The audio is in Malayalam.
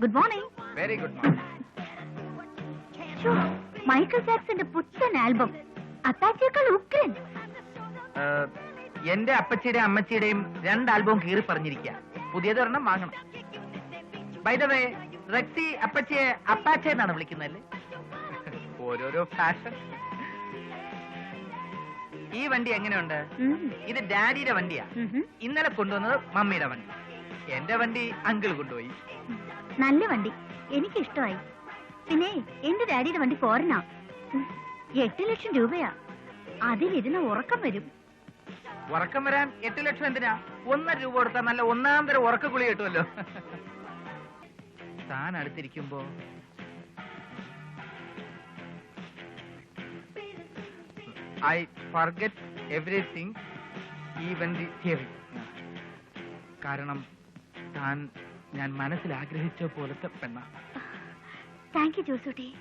Good morning very good morning Michael ജാക്സന്റെ പുത്തൻ ആൽബം അത്താച്ചേക്കാൾ ഉഗ്രൻ. എന്റെ അപ്പച്ചിയുടെയും അമ്മച്ചിയുടെയും രണ്ട് ആൽബവും കീറി പറഞ്ഞിരിക്കുക. പുതിയതൊരെണ്ണം വാങ്ങണം. ബൈ ദ വേ റെക്സി അപ്പച്ചിയെ അപ്പാച്ച എന്നാണ് വിളിക്കുന്നതല്ലേ? ഓരോരോ ഫാഷൻ ഈ വണ്ടി എങ്ങനെയുണ്ട്? ഇത് ഡാഡിയുടെ വണ്ടിയാ. ഇന്നലെ കൊണ്ടുവന്നത് മമ്മിയുടെ വണ്ടി. എന്റെ വണ്ടി അങ്കിൾ കൊണ്ടുപോയി. നല്ല വണ്ടി. എനിക്ക് ഇഷ്ടമായി പിന്നെ എന്റെ ഡാഡിയുടെ വണ്ടി ഫോറിനാ. എട്ട് ലക്ഷം രൂപയാ. അതിലിരുന്ന് ഉറക്കം വരും. ഉറക്കം വരാൻ എട്ട് ലക്ഷം എന്തിനാ? ഒന്നര രൂപ കൊടുത്താൽ നല്ല ഒന്നാം തരം ഉറക്ക കുളി കിട്ടുമല്ലോ. താൻ അടുത്തിരിക്കുമ്പോ I forget everything even the theory കാരണം താൻ ഞാൻ മനസ്സിൽ ആഗ്രഹിച്ച പോലത്തെ പെണ്ണ. Thank you Josootty.